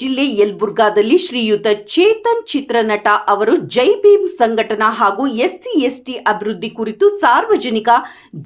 ಜಿಲ್ಲೆ ಯಲ್ಬುರ್ಗಾದಲ್ಲಿ ಶ್ರೀಯುತ ಚೇತನ್ ಚಿತ್ರನಟ ಅವರು ಜೈ ಭೀಮ್ ಸಂಘಟನಾ ಹಾಗೂ ಎಸ್ಸಿ, ಎಸ್ಟಿ ಅಭಿವೃದ್ಧಿ ಕುರಿತು ಸಾರ್ವಜನಿಕ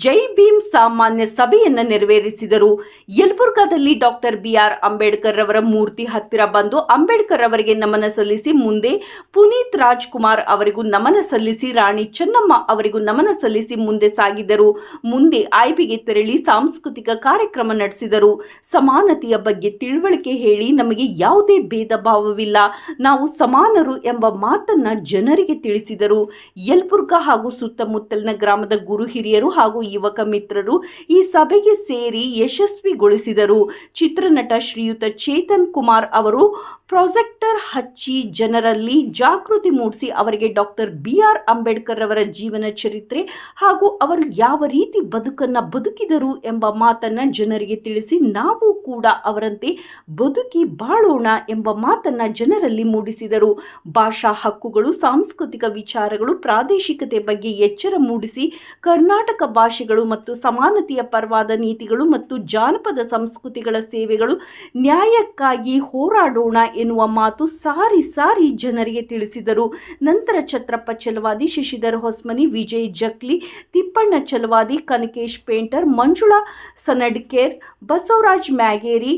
ಜೈ ಭೀಮ್ ಸಾಮಾನ್ಯ ಸಭೆಯನ್ನು ನೆರವೇರಿಸಿದರು. ಯಲ್ಬುರ್ಗಾದಲ್ಲಿ ಡಾಕ್ಟರ್ ಬಿ ಆರ್ ಅಂಬೇಡ್ಕರ್ ಅವರ ಮೂರ್ತಿ ಹತ್ತಿರ ಬಂದು ಅಂಬೇಡ್ಕರ್ ಅವರಿಗೆ ನಮನ ಸಲ್ಲಿಸಿ ಮುಂದೆ ಪುನೀತ್ ರಾಜ್ಕುಮಾರ್ ಅವರಿಗೂ ನಮನ ಸಲ್ಲಿಸಿ, ರಾಣಿ ಚೆನ್ನಮ್ಮ ಅವರಿಗೂ ನಮನ ಸಲ್ಲಿಸಿ ಮುಂದೆ ಸಾಗಿದರು. ಮುಂದೆ ಆಯ್ಬಿಗೆ ತೆರಳಿ ಸಾಂಸ್ಕೃತಿಕ ಕಾರ್ಯಕ್ರಮ ನಡೆಸಿದರು. ಸಮಾನತೆಯ ಬಗ್ಗೆ ತಿಳುವಳಿಕೆ ಹೇಳಿ ನಮಗೆ ಯಾವುದೇ ಭೇದ ಭಾವವಿಲ್ಲ ನಾವು ಸಮಾನರು ಎಂಬ ಮಾತನ್ನ ಜನರಿಗೆ ತಿಳಿಸಿದರು. ಯಲ್ಬುರ್ಗ ಹಾಗೂ ಸುತ್ತಮುತ್ತಲಿನ ಗ್ರಾಮದ ಗುರು ಹಿರಿಯರು ಹಾಗೂ ಯುವಕ ಮಿತ್ರರು ಈ ಸಭೆಗೆ ಸೇರಿ ಯಶಸ್ವಿಗೊಳಿಸಿದರು. ಚಿತ್ರನಟ ಶ್ರೀಯುತ ಚೇತನ್ ಕುಮಾರ್ ಅವರು ಪ್ರೊಜೆಕ್ಟರ್ ಹಚ್ಚಿ ಜನರಲ್ಲಿ ಜಾಗೃತಿ ಮೂಡಿಸಿ ಅವರಿಗೆ ಡಾಕ್ಟರ್ ಬಿ ಆರ್ ಅಂಬೇಡ್ಕರ್ ಅವರ ಜೀವನ ಚರಿತ್ರೆ ಹಾಗೂ ಅವರು ಯಾವ ರೀತಿ ಬದುಕನ್ನ ಬದುಕಿದರು ಎಂಬ ಮಾತನ್ನ ಜನರಿಗೆ ತಿಳಿಸಿ ನಾವು ಕೂಡ ಅವರಂತೆ ಬದುಕಿ ಬಾಳೋಣ ಎಂಬ ಮಾತನ್ನ ಜನರಲ್ಲಿ ಮೂಡಿಸಿದರು. ಭಾಷಾ ಹಕ್ಕುಗಳು, ಸಾಂಸ್ಕೃತಿಕ ವಿಚಾರಗಳು, ಪ್ರಾದೇಶಿಕತೆ ಬಗ್ಗೆ ಎಚ್ಚರ ಮೂಡಿಸಿ ಕರ್ನಾಟಕ ಭಾಷೆಗಳು ಮತ್ತು ಸಮಾನತೆಯ ಪರವಾದ ನೀತಿಗಳು ಮತ್ತು ಜಾನಪದ ಸಂಸ್ಕೃತಿಗಳ ಸೇವೆಗಳು ನ್ಯಾಯಕ್ಕಾಗಿ ಹೋರಾಡೋಣ ಎನ್ನುವ ಮಾತು ಸಾರಿ ಸಾರಿ ಜನರಿಗೆ ತಿಳಿಸಿದರು. ನಂತರ ಛತ್ರಪ್ಪ ಚಲವಾದಿ ಶಶಿಧರ್ ಹೊಸ್ಮನಿ, ವಿಜಯ್ ಜಕ್ಲಿ, ತಿಪ್ಪಣ್ಣ ಚಲವಾದಿ ಕನಕೇಶ್ ಪೇಂಟರ್, ಮಂಜುಳಾ ಸನಡ್ಕೇರ್, ಬಸವರಾಜ್ ಮ್ಯಾಗೇರಿ,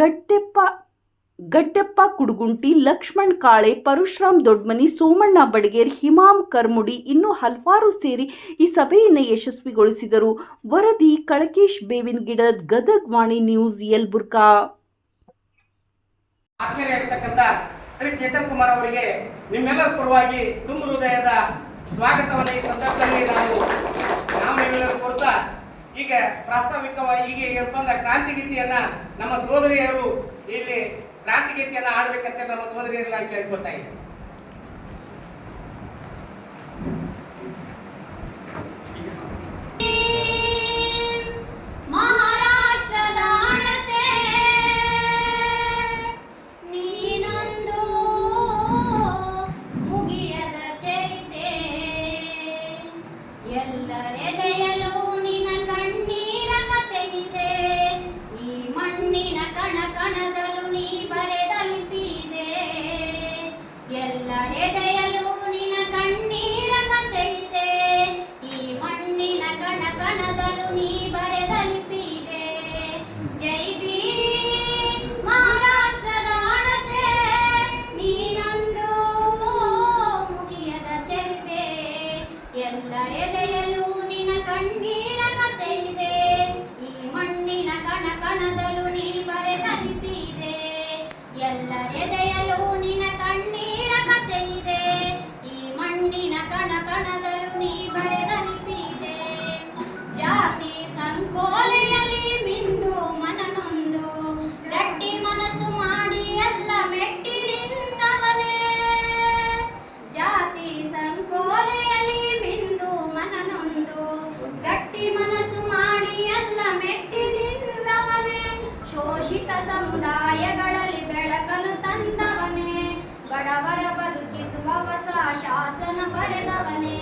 ಗಡ್ಡೆಪ್ಪ, ಗಡ್ಡಪ್ಪ ಕುಡುಗುಂಟಿ, ಲಕ್ಷ್ಮಣ್ ಕಾಳೆ, ಪರಶುರಾಮ್ ದೊಡ್ಮನಿ, ಸೋಮಣ್ಣ ಬಡಗೇರ್, ಹಿಮಾಮ್ ಕರ್ಮುಡಿ ಇನ್ನೂ ಹಲವಾರು ಸೇರಿ ಈ ಸಭೆಯನ್ನು ಯಶಸ್ವಿಗೊಳಿಸಿದರು. ವರದಿ, ಕಳಕೇಶ್ ಬೇವಿನ ಗಿಡದ ಗದಗ್ ವಾಣಿ ನ್ಯೂಸ್, ಯಲ್ಬುರ್ಗಾ. ಆತ್ಮೀಯರಾಗಿರ್ತಕ್ಕಂಥ ಶ್ರೀ ಚೇತನ್ ಕುಮಾರ್ ಅವರಿಗೆ ನಿಮ್ಮೆಲ್ಲರ ಪರವಾಗಿ ತುಂಬ ಹೃದಯದ ಸ್ವಾಗತವನ್ನು ಈ ಸಂದರ್ಭದಲ್ಲಿ ನಾವು ನಾವು ಕೊಡ್ತಾ ಈಗ ಪ್ರಾಸ್ತಾವಿಕವಾಗಿ ಈಗ ಏನಪ್ಪ ಅಂದ್ರೆ ಕ್ರಾಂತಿ ಗೀತೆಯನ್ನ ನಮ್ಮ ಸೋದರಿಯರು ಇಲ್ಲಿ ಕ್ರಾಂತಿ ಗೀತೆಯನ್ನ ಆಡ್ಬೇಕಂತ ನಮ್ಮ ಸೋದರಿಯರೆಲ್ಲ ಕೇಳ್ಕೊತಾ ಇದ್ದೀನಿ ಎಲ್ಲರೆಡೆಯಲು ನಿನ ಕಣ್ಣೀರ ಕತೆ ಇದೆ ಈ ಮಣ್ಣಿನ ಕಣ ನೀ ಬರೆದಲಿಪಿದೆ ಜೈ ಭೀಮ್ ಮಹಾರಾಷ್ಟ್ರದ ಅಣತೆ ನೀನೊಂದು ಮುಗಿಯದ ಚರಿತೆ. ಎಲ್ಲರೆಡೆಯಲು ನಿನ ಈ ಮಣ್ಣಿನ ನೀ ಎಲ್ಲರೆದೆಯಲು ಕಣ್ಣೀರ ಕತೆ ಇದೆ ಈ ಮಣ್ಣಿನ ಕಣ ಕಣದಲ್ಲೂ ನೀ ಬರೆದಲಿಪಿದೆ ಜಾತಿ ಸಂಕೋಲೆಯಲ್ಲಿ ಮಿಂದು ಮನನೊಂದು, ಗಟ್ಟಿ ಮನಸ್ಸು ಮಾಡಿ ಎಲ್ಲ ಮೆಟ್ಟಿ ನಿಂತವನೇ ಜಾತಿ ಸಂಕೋಲೆಯಲ್ಲಿ ಮಿಂದು ಮನನೊಂದು, ಗಟ್ಟಿ ಮನಸ್ಸು ಮಾಡಿ ಎಲ್ಲ ಮೆಟ್ಟಿ ನಿಂತವನೇ ಶೋಷಿತ ಸಮುದಾಯಗಳಲ್ಲಿ ಹೊಸ ಶಾಸನ ಬರೆದವನೇ,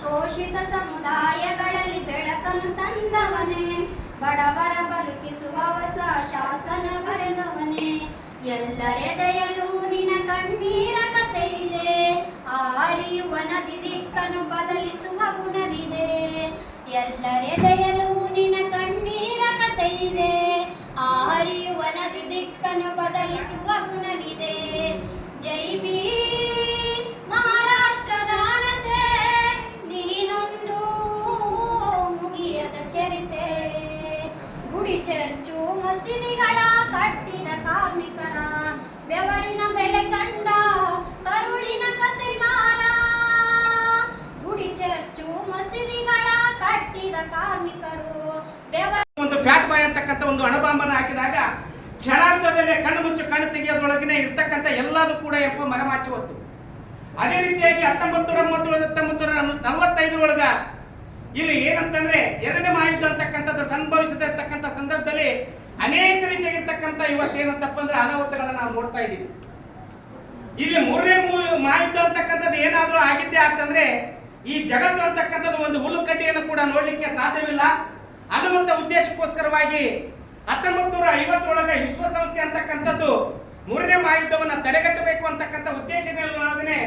ಶೋಷಿತ ಸಮುದಾಯಗಳಲ್ಲಿ ಬೆಳಕನ್ನು ತಂದವನೇ, ಬಡವರ ಬದುಕಿಸುವ ಹೊಸ ಶಾಸನ ಬರೆದವನೇ ಎಲ್ಲರೆದೆಯಲು ನಿನ ಕಣ್ಣೀರ ಕತೆ ಇದೆ ಆರಿಯುವ ನದಿ ದಿಕ್ಕನ್ನು ಬದಲಿಸುವ ಗುಣವಿದೆ. ಎಲ್ಲರೆದೆಯಲು ನಿನ ಕಣ್ಣೀರ ಕತೆ ಇದೆ ಆರಿಯುವ ನದಿ ದಿಕ್ಕನ್ನು ಬದಲಿಸುವ ಗುಣವಿದೆ. ಜೈ ಭೀಮ್ ಮುಚ್ಚು ಕಣ್ಣು ತೆಗೆಯೋದೊಳಗನೆ ಇರ್ತಕ್ಕಂಥ ಎಲ್ಲದೂ ಕೂಡ ಎಪ್ಪ ಮರಮಾಚಿ ಹೊತ್ತು ಅದೇ ರೀತಿಯಾಗಿ ಹತ್ತೊಂಬತ್ತು ನೂರ ಮೂವತ್ತೇಳು ಹತ್ತೊಂಬತ್ತು ನಲವತ್ತೈದರೊಳಗ ಇಲ್ಲಿ ಏನಂತಂದ್ರೆ ಎರಡನೇ ಮಹಾಯುದ್ಧ ಅಂತಕ್ಕಂಥದ್ದು ಸಂಭವಿಸದಿರ್ತಕ್ಕಂಥ ಸಂದರ್ಭದಲ್ಲಿ ಅನೇಕ ರೀತಿಯಾಗಿರ್ತಕ್ಕಂಥ ಇವತ್ತೇನಂತಪ್ಪ ಅಂದ್ರೆ ಅನಾಹುತಗಳನ್ನ ನಾವು ನೋಡ್ತಾ ಇದ್ದೀವಿ. ಇಲ್ಲಿ ಮೂರನೇ ಮಹಾಯುದ್ಧ ಅಂತಕ್ಕಂಥದ್ದು ಏನಾದರೂ ಆಗಿದ್ದೆ ಅಂತಂದ್ರೆ ಈ ಜಗತ್ತು ಅಂತಕ್ಕಂಥದ್ದು ಒಂದು ಹುಲ್ಲು ಕಡ್ಡಿಯನ್ನು ಕೂಡ ನೋಡ್ಲಿಕ್ಕೆ ಸಾಧ್ಯವಿಲ್ಲ. ಅನ್ನುವಂಥ ಉದ್ದೇಶಕ್ಕೋಸ್ಕರವಾಗಿ ಹತ್ತೊಂಬತ್ತು ನೂರ ವಿಶ್ವಸಂಸ್ಥೆ ಅಂತಕ್ಕಂಥದ್ದು ಮೂರನೇ ಮಹಾಯುದ್ಧವನ್ನು ತಡೆಗಟ್ಟಬೇಕು ಅಂತಕ್ಕಂಥ ಉದ್ದೇಶಗಳೊಳಗನೆ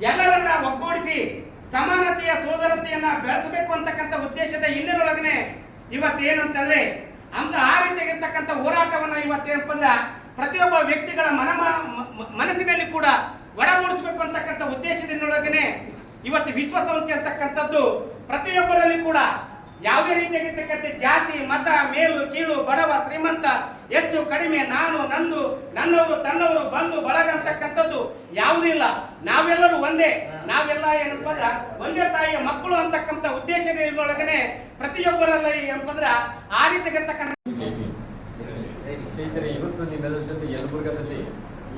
ಎಲ್ಲರನ್ನ ಒಗ್ಗೂಡಿಸಿ ಸಮಾನತೆಯ, ಸೋದರತೆಯನ್ನ ಬೆಳೆಸಬೇಕು ಅಂತಕ್ಕಂಥ ಉದ್ದೇಶದ ಹಿನ್ನೆಲೆಯೊಳಗನೆ ಇವತ್ತೇನಂತಂದ್ರೆ ಅಂತ ಆ ರೀತಿಯಾಗಿರ್ತಕ್ಕಂಥ ಹೋರಾಟವನ್ನ ಇವತ್ತೇನಪ್ಪ ಅಂದ್ರೆ ಪ್ರತಿಯೊಬ್ಬ ವ್ಯಕ್ತಿಗಳ ಮನ ಮನಸ್ಸಿನಲ್ಲಿ ಕೂಡ ಒಡಗೂಡಿಸಬೇಕು ಅಂತಕ್ಕಂಥ ಉದ್ದೇಶದಿಂದೊಳಗನೆ ಇವತ್ತು ವಿಶ್ವಸಂಸ್ಥೆ ಅಂತಕ್ಕಂಥದ್ದು ಪ್ರತಿಯೊಬ್ಬರಲ್ಲಿ ಕೂಡ ಯಾವುದೇ ರೀತಿಯಾಗಿರ್ತಕ್ಕಂಥ ಜಾತಿ, ಮತ, ಮೇಲು, ಕೀಳು, ಬಡವ, ಶ್ರೀಮಂತ, ಹೆಚ್ಚು, ಕಡಿಮೆ, ನಾನು, ನಂದು, ನನ್ನವರು, ತನ್ನವರು, ಬಂದು ಬಳಗ ಅಂತಕ್ಕಂಥದ್ದು ಯಾವುದೂ ಇಲ್ಲ. ನಾವೆಲ್ಲರೂ ಒಂದೇ. ನಾವೆಲ್ಲ ಏನಪ್ಪ ಅಂದ್ರ ಒಂದೇ ತಾಯಿಯ ಮಕ್ಕಳು ಅಂತಕ್ಕಂಥ ಉದ್ದೇಶದೊಳಗನೆ ಪ್ರತಿಯೊಬ್ಬರಲ್ಲ ಏನಪ್ಪ ಅಂದ್ರ ಆ ರೀತಿಯಾಗಿರ್ತಕ್ಕಂಥ ಸ್ನೇಹಿತರೆ, ಇವತ್ತು ನಿಮ್ಮೆಲ್ಲರ ಜೊತೆ ಯಲಬುರ್ಗದಲ್ಲಿ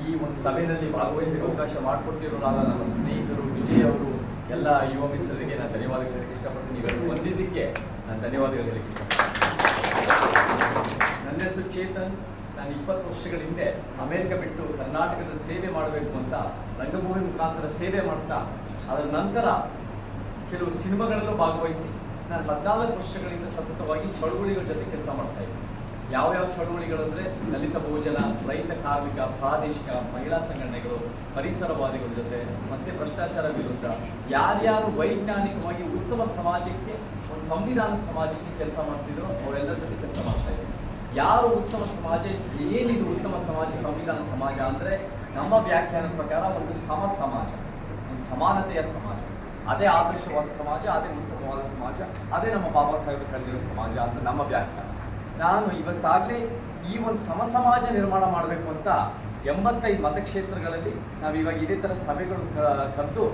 ಈ ಒಂದು ಸಭೆಯಲ್ಲಿ ಭಾಗವಹಿಸಿ ಅವಕಾಶ ಮಾಡಿಕೊಟ್ಟಿರೋದಾದ ನಮ್ಮ ಸ್ನೇಹಿತರು ವಿಜಯ್ ಅವರು ಎಲ್ಲ ಯುವ ಮಿತ್ರರಿಗೆ ನಾನು ಧನ್ಯವಾದಗಳು ಹೇಳಕ್ಕೆ ಇಷ್ಟಪಡ್ತೀನಿ. ನೀವೆಲ್ಲರೂ ಬಂದಿದ್ದಕ್ಕೆ ನಾನು ಧನ್ಯವಾದಗಳು ಹೇಳಕ್ಕೆ ಇಷ್ಟಪಡ್ತೀನಿ. ನನ್ನ ಹೆಸರು ಚೇತನ್. ನಾನು ಇಪ್ಪತ್ತು ವರ್ಷಗಳ ಹಿಂದೆ ಅಮೆರಿಕ ಬಿಟ್ಟು ಕರ್ನಾಟಕದ ಸೇವೆ ಮಾಡಬೇಕು ಅಂತ, ರಂಗಭೂಮಿ ಮುಖಾಂತರ ಸೇವೆ ಮಾಡ್ತಾ, ಅದರ ನಂತರ ಕೆಲವು ಸಿನಿಮಾಗಳಲ್ಲೂ ಭಾಗವಹಿಸಿ, ನಾನು ಹದಿನಾಲ್ಕು ವರ್ಷಗಳಿಂದ ಸತತವಾಗಿ ಚಳುವಳಿಗಳ ಜೊತೆ ಕೆಲಸ ಮಾಡ್ತಾ ಇದ್ದೆ ಚಳುವಳಿಗಳು ಚಳುವಳಿಗಳಂದ್ರೆ ದಲಿತ ಬಹುಜನ ರೈತ ಕಾರ್ಮಿಕ, ಪ್ರಾದೇಶಿಕ ಮಹಿಳಾ ಸಂಘಟನೆಗಳು, ಪರಿಸರವಾದಿಗಳ ಜೊತೆ, ಮತ್ತೆ ಭ್ರಷ್ಟಾಚಾರ ವಿರುದ್ಧ, ಯಾರ್ಯಾರು ವೈಜ್ಞಾನಿಕವಾಗಿ ಉತ್ತಮ ಸಮಾಜಕ್ಕೆ, ಒಂದು ಸಂವಿಧಾನ ಸಮಾಜಕ್ಕೆ ಕೆಲಸ ಮಾಡ್ತಿದ್ರು ಅವರೆಲ್ಲರ ಜೊತೆ ಕೆಲಸ ಮಾಡ್ತಾ ಇದೆ ಯಾರು ಉತ್ತಮ ಸಮಾಜ ಏನಿದು ಉತ್ತಮ ಸಮಾಜ, ಸಂವಿಧಾನ ಸಮಾಜ ಅಂದ್ರೆ ನಮ್ಮ ವ್ಯಾಖ್ಯಾನದ ಪ್ರಕಾರ ಒಂದು ಸಮ ಸಮಾಜ, ಒಂದು ಸಮಾನತೆಯ ಸಮಾಜ. ಅದೇ ಆದರ್ಶವಾದ ಸಮಾಜ, ಅದೇ ಉತ್ತಮವಾದ ಸಮಾಜ, ಅದೇ ನಮ್ಮ ಬಾಬಾ ಸಾಹೇಬ್ ಕರೆದಿರೋ ಸಮಾಜ ಅಂತ ನಮ್ಮ ವ್ಯಾಖ್ಯಾನ. ನಾನು ಇವತ್ತಾಗಲೇ ಈ ಒಂದು ಸಮ ಸಮಾಜ ನಿರ್ಮಾಣ ಮಾಡಬೇಕು ಅಂತ ಎಂಬತ್ತೈದು ಮತಕ್ಷೇತ್ರಗಳಲ್ಲಿ ನಾವು ಇವಾಗ ಇದೇ ಥರ ಸಭೆಗಳು ಕರೆದು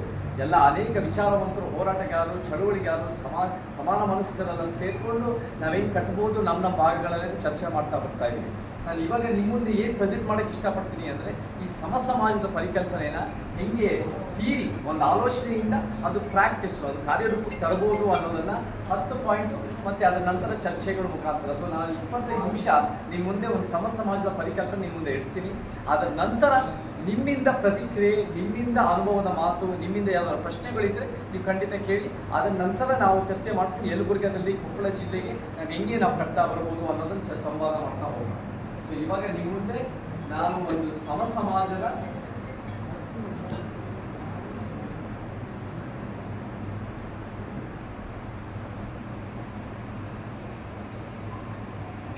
ಎಲ್ಲ ಅನೇಕ ವಿಚಾರವಂತರು, ಹೋರಾಟಗಾರರು, ಚಳುವಳಿಗಾರರು, ಸಮಾ, ಸಮಾನ ಮನಸ್ಕರೆಲ್ಲ ಸೇರಿಕೊಂಡು ನಾವೇನು ಕಟ್ಬೋದು ನಮ್ಮ ನಮ್ಮ ಭಾಗಗಳಲ್ಲಿ ಚರ್ಚೆ ಮಾಡ್ತಾ ಬರ್ತಾ ಇದ್ದೀವಿ. ನಾನು ಇವಾಗ ನಿಮ್ಮ ಮುಂದೆ ಏನು ಪ್ರೆಸೆಂಟ್ ಮಾಡೋಕ್ಕೆ ಇಷ್ಟಪಡ್ತೀನಿ ಅಂದರೆ ಈ ಸಮ ಸಮಾಜದ ಪರಿಕಲ್ಪನೆಯನ್ನು ಹೆಂಗೆ ತೀರಿ, ಒಂದು ಆಲೋಚನೆಯಿಂದ ಅದು ಪ್ರಾಕ್ಟೀಸು ಅದು ಕಾರ್ಯರೂಪಕ್ಕೆ ತರಬಹುದು ಅನ್ನೋದನ್ನು ಹತ್ತು ಪಾಯಿಂಟು ಮತ್ತು ಅದರ ನಂತರ ಚರ್ಚೆಗಳ ಮುಖಾಂತರ. ಸೊ ನಾನು ಇಪ್ಪತ್ತೈದು ನಿಮಿಷ ನಿಮ್ಮ ಮುಂದೆ ಒಂದು ಸಮ ಸಮಾಜದ ಪರಿಕಲ್ಪನೆ ನಿಮ್ಮ ಮುಂದೆ ಇಡ್ತೀನಿ. ಅದರ ನಂತರ ನಿಮ್ಮಿಂದ ಪ್ರತಿಕ್ರಿಯೆ, ನಿಮ್ಮಿಂದ ಅನುಭವದ ಮಾತು, ನಿಮ್ಮಿಂದ ಯಾವ್ದಾದ್ರು ಪ್ರಶ್ನೆಗಳಿದ್ರೆ ನೀವು ಖಂಡಿತ ಕೇಳಿ. ಅದರ ನಂತರ ನಾವು ಚರ್ಚೆ ಮಾಡ್ಕೊಂಡು ಯಲಬುರ್ಗದಲ್ಲಿ ಕೊಪ್ಪಳ ಜಿಲ್ಲೆಗೆ ನಾವು ಹೆಂಗೆ ನಾವು ಕಟ್ತಾ ಬರ್ಬೋದು ಅನ್ನೋದನ್ನ ಸಂವಾದ ಮಾಡ್ತಾ ಹೋಗೋಣ. ಸೊ ಇವಾಗ ನಿಮ್ಮ ಮುಂದೆ ನಾನು ಒಂದು ಸಮ ಸಮಾಜದ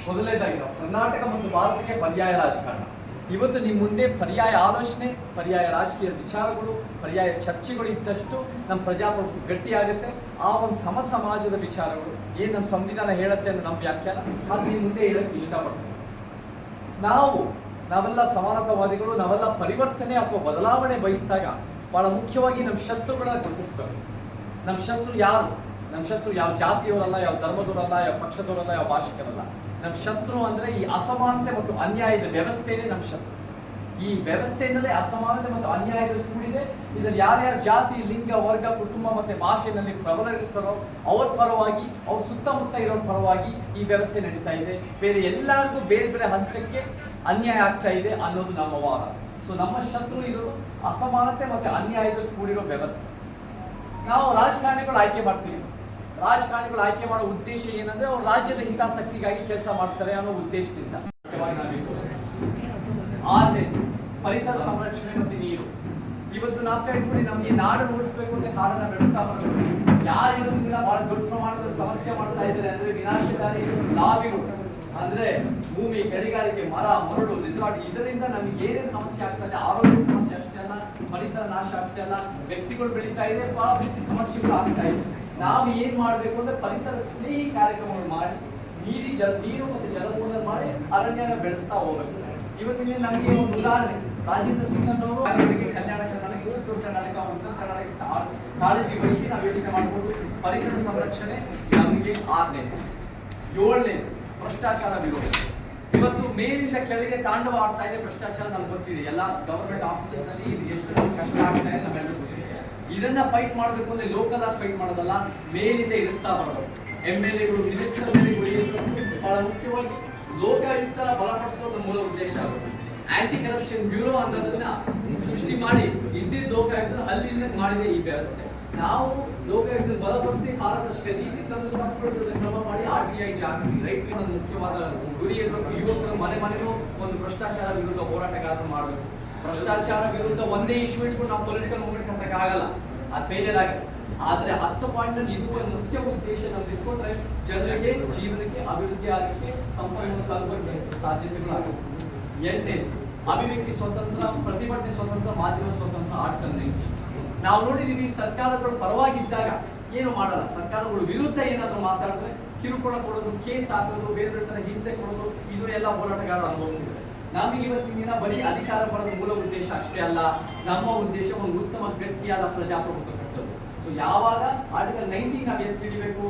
ಮೊದಲನೇದಾಗಿ ನಾವು ಕರ್ನಾಟಕ ಮತ್ತು ಭಾರತಕ್ಕೆ ಪರ್ಯಾಯ ರಾಜಕಾರಣ. ಇವತ್ತು ನಿಮ್ಮ ಮುಂದೆ ಪರ್ಯಾಯ ಆಲೋಚನೆ, ಪರ್ಯಾಯ ರಾಜಕೀಯ ವಿಚಾರಗಳು, ಪರ್ಯಾಯ ಚರ್ಚೆಗಳು ಇದ್ದಷ್ಟು ನಮ್ಮ ಪ್ರಜಾಪ್ರಭುತ್ವ ಗಟ್ಟಿಯಾಗುತ್ತೆ ಆ ಒಂದು ಸಮ ಸಮಾಜದ ವಿಚಾರಗಳು, ಏನು ನಮ್ಮ ಸಂವಿಧಾನ ಹೇಳುತ್ತೆ ಅನ್ನೋ ನಮ್ಮ ವ್ಯಾಖ್ಯಾನ, ಅದು ನಿಮ್ಮ ಮುಂದೆ ಹೇಳಕ್ಕೆ ಇಷ್ಟಪಡ್ತೀನಿ. ನಾವು, ನಾವೆಲ್ಲ ಸಮಾನತಾವಾದಿಗಳು, ನಾವೆಲ್ಲ ಪರಿವರ್ತನೆ ಅಥವಾ ಬದಲಾವಣೆ ಬಯಸಿದಾಗ ಬಹಳ ಮುಖ್ಯವಾಗಿ ನಮ್ಮ ಶತ್ರುಗಳನ್ನ ಗುರುತಿಸ್ಬೇಕು. ನಮ್ಮ ಶತ್ರು ಯಾರು? ನಮ್ಮ ಶತ್ರು ಯಾವ ಜಾತಿಯವರಲ್ಲ, ಯಾವ ಧರ್ಮದವರಲ್ಲ, ಯಾವ ಪಕ್ಷದವರಲ್ಲ, ಯಾವ ಭಾಷಿಕರಲ್ಲ. ನಮ್ಮ ಶತ್ರು ಅಂದ್ರೆ ಈ ಅಸಮಾನತೆ ಮತ್ತು ಅನ್ಯಾಯದ ವ್ಯವಸ್ಥೆಯೇ ನಮ್ಮ ಶತ್ರು. ಈ ವ್ಯವಸ್ಥೆಯಿಂದಲೇ ಅಸಮಾನತೆ ಮತ್ತು ಅನ್ಯಾಯದ ಕೂಡಿದೆ. ಇದರಲ್ಲಿ ಯಾರ್ಯಾರ ಜಾತಿ, ಲಿಂಗ, ವರ್ಗ, ಕುಟುಂಬ ಮತ್ತೆ ಭಾಷೆಯಲ್ಲಿ ಪ್ರಬಲರಿರ್ತಾರೋ ಅವ್ರ ಪರವಾಗಿ, ಅವ್ರ ಸುತ್ತಮುತ್ತ ಇರೋ ಪರವಾಗಿ ಈ ವ್ಯವಸ್ಥೆ ನಡೀತಾ ಇದೆ. ಬೇರೆ ಎಲ್ಲರಿಗೂ ಬೇರೆ ಬೇರೆ ಹಂತಕ್ಕೆ ಅನ್ಯಾಯ ಆಗ್ತಾ ಇದೆ ಅನ್ನೋದು ನಮ್ಮ ವಾದ. ಸೊ ನಮ್ಮ ಶತ್ರು ಇರೋದು ಅಸಮಾನತೆ ಮತ್ತೆ ಅನ್ಯಾಯದಲ್ಲಿ ಕೂಡಿರೋ ವ್ಯವಸ್ಥೆ. ನಾವು ರಾಜಕಾರಣಿಗಳು ಆಯ್ಕೆ ಮಾಡ್ತೀವಿ. ರಾಜಕಾರಣಿಗಳು ಆಯ್ಕೆ ಮಾಡೋ ಉದ್ದೇಶ ಏನಂದ್ರೆ ಅವ್ರು ರಾಜ್ಯದ ಹಿತಾಸಕ್ತಿಗಾಗಿ ಕೆಲಸ ಮಾಡ್ತಾರೆ ಅನ್ನೋ ಉದ್ದೇಶದಿಂದ. ಆರನೇ ಪರಿಸರ ಸಂರಕ್ಷಣೆ ಮತ್ತು ನೀರು. ಇವತ್ತು ನಾವು ಇಟ್ಬಿಡಿ ನಮಗೆ ನಾಡು ಉಳಿಸ್ಬೇಕು ಅಂತ ಕಾರಣ ಬೆಳೆಸ್ತಾ ಬರಬೇಕು ಯಾರು ಇದನ್ನ ಬಹಳ ದೊಡ್ಡ ಪ್ರಮಾಣದ ಸಮಸ್ಯೆ ಮಾಡ್ತಾ ಇದ್ದಾರೆ ಅಂದ್ರೆ ವಿನಾಶಕಾರಿ ಲಾಭಿಗಳು ಅಂದ್ರೆ ಭೂಮಿ, ಗಣಿಗಾರಿಕೆ, ಮರ, ಮರಳು ರಿಸಾರ್ಟ್ ಇದರಿಂದ ನಮ್ಗೆ ಏನೇನು ಸಮಸ್ಯೆ ಆಗ್ತದೆ ಆರೋಗ್ಯ ಸಮಸ್ಯೆ ಅಷ್ಟೇ ಅಲ್ಲ, ಪರಿಸರ ನಾಶ ಅಷ್ಟೇ ಅಲ್ಲ, ವ್ಯಕ್ತಿಗಳು ಬೆಳೀತಾ ಇದೆ, ಬಹಳ ರೀತಿ ಸಮಸ್ಯೆಗಳು ಆಗ್ತಾ ಇದೆ. ನಾವು ಏನ್ ಮಾಡಬೇಕು ಅಂದ್ರೆ ಪರಿಸರ ಸ್ನೇಹಿ ಕಾರ್ಯಕ್ರಮಗಳು ಮಾಡಿ, ನೀರಿ ಜಲ, ನೀರು ಮತ್ತು ಜಲಮೂಲ ಮಾಡಿ ಅರಣ್ಯನ ಬೆಳೆಸ್ತಾ ಹೋಗ್ಬೇಕು. ಇವತ್ತಿನ ನಮಗೆ ಒಂದು ಉದಾಹರಣೆ. ರಾಜೇಂದ್ರ ಸಿಂಗ್ ಅನ್ನೋರು ಕಲ್ಯಾಣ ಕರ್ನಾಟಕ ಇವತ್ತು ಕರ್ನಾಟಕ, ಉತ್ತರ ಕರ್ನಾಟಕ ಕಾಳಜಿ ವಹಿಸಿ ನಾವು ಯೋಚನೆ ಮಾಡ್ಬೋದು. ಪರಿಸರ ಸಂರಕ್ಷಣೆ ನಮಗೆ ಆರನೇ. ಏಳನೇ, ಭ್ರಷ್ಟಾಚಾರ ವಿರೋಧ. ಇವತ್ತು ಮೇಲಿಂದ ಕೆಳಗೆ ತಾಂಡವ ಆಡ್ತಾ ಇದೆ ಭ್ರಷ್ಟಾಚಾರ, ನಮ್ಗೆ ಗೊತ್ತಿದೆ. ಎಲ್ಲ ಗವರ್ಮೆಂಟ್ ಆಫೀಸಸ್ನಲ್ಲಿ ಇದು ಎಷ್ಟು ಕಷ್ಟ ಆಗ್ತಾ ಇದೆ ನಮ್ಮೆಲ್ಲರಿಗೂ ಇದನ್ನ ಫೈಟ್ ಮಾಡಬೇಕು ಅಂದ್ರೆ ಲೋಕಲ್ ಆಗಿ ಫೈಟ್ ಮಾಡೋದಲ್ಲ, ಮೇಲಿಂದ ಇಳಿಸ್ತಾ ಬರೋದು. ಎಂ ಎಲ್ ಎಗಳು ಮಿನಿಸ್ಟರ್ ಬಹಳ ಮುಖ್ಯವಾಗಿ ಲೋಕಾಯುಕ್ತರ ಬಲಪಡಿಸೋದು ಮೂಲ ಉದ್ದೇಶ ಆಂಟಿ ಕರಪ್ಷನ್ ಬ್ಯೂರೋ ಅನ್ನೋದನ್ನ ಸೃಷ್ಟಿ ಮಾಡಿ ಇದ್ದಿದ್ದ ಲೋಕಾಯುಕ್ತ ಅಲ್ಲಿಂದ ಮಾಡಿದೆ ಈ ವ್ಯವಸ್ಥೆ. ನಾವು ಲೋಕಾಯುಕ್ತ ಬಲಪಡಿಸಿ ಪಾರದರ್ಶಕ ನೀತಿ ತಂದು ಕ್ರಮ ಮಾಡಿ ಆರ್ ಟಿ ಐ ಜಾಗೃತಿ ಒಂದು ಮುಖ್ಯವಾದ ಗುರಿ ಯುವಕರು ಮನೆ ಮನೆಗೂ ಒಂದು ಭ್ರಷ್ಟಾಚಾರ ವಿರುದ್ಧ ಹೋರಾಟಗಾರರು ಮಾಡಬೇಕು. ಭ್ರಷ್ಟಾಚಾರ ವಿರುದ್ಧ ಒಂದೇ ಇಶ್ಯೂ ಇಟ್ಕೊಂಡು ನಾವು ಪೊಲಿಟಿಕಲ್ ಮೂವ್ಮೆಂಟ್ ಕಟ್ಟಕ್ಕೆ ಆಗಲ್ಲ. ಅದು ಫೇಲಿಯರ್ ಆಗಿದೆ. ಆದ್ರೆ ಹತ್ತು ಪಾಯಿಂಟ್ ಇದು ಒಂದು ಮುಖ್ಯ ಉದ್ದೇಶ ನಮ್ದು ಇಟ್ಕೊಂಡ್ರೆ ಜನರಿಗೆ, ಜೀವನಕ್ಕೆ, ಅಭಿವೃದ್ಧಿ ಆಗಕ್ಕೆ ಸಂಪನ್ಮೂಲ ತಲುಪಕ್ಕೆ ಸಾಧ್ಯತೆಗಳಾಗುತ್ತೆ ಎಂಟನೇ ಅಭಿವ್ಯಕ್ತಿ ಸ್ವತಂತ್ರ, ಪ್ರತಿಭಟನೆ ಸ್ವತಂತ್ರ, ಮಾಧ್ಯಮ ಸ್ವತಂತ್ರ ನೈನ್ಟೀನ್ ನಾವು ನೋಡಿದೀವಿ ಸರ್ಕಾರಗಳು ಪರವಾಗಿದ್ದಾಗ ಏನು ಮಾಡಲ್ಲ. ಸರ್ಕಾರಗಳು ವಿರುದ್ಧ ಏನಾದ್ರು ಮಾತಾಡಿದ್ರೆ ಕಿರುಕುಳ ಕೊಡೋದು, ಕೇಸ್ ಹಾಕೋದು ಬೇರೆ ಬೇರೆ ತರ ಹಿಂಸೆ ಕೊಡೋದು, ಇದು ಎಲ್ಲ ಹೋರಾಟಗಾರರು ಅನುಭವಿಸಿದ್ದಾರೆ. ನಮಗೆ ಇವತ್ತಿನ ದಿನ ಬರೀ ಅಧಿಕಾರ ಪಡೆದ ಮೂಲ ಉದ್ದೇಶ ಅಷ್ಟೇ ಅಲ್ಲ, ನಮ್ಮ ಉದ್ದೇಶ ಒಂದು ಉತ್ತಮ ಗಟ್ಟಿಯಾದ ಪ್ರಜಾಪ್ರಭುತ್ವ ಕಟ್ಟೋದು ಸೊ ಯಾವಾಗ ಆರ್ಟಿಕಲ್ ನೈನ್ಟೀನ್ ನಾವು ತಿಳಿಬೇಕು?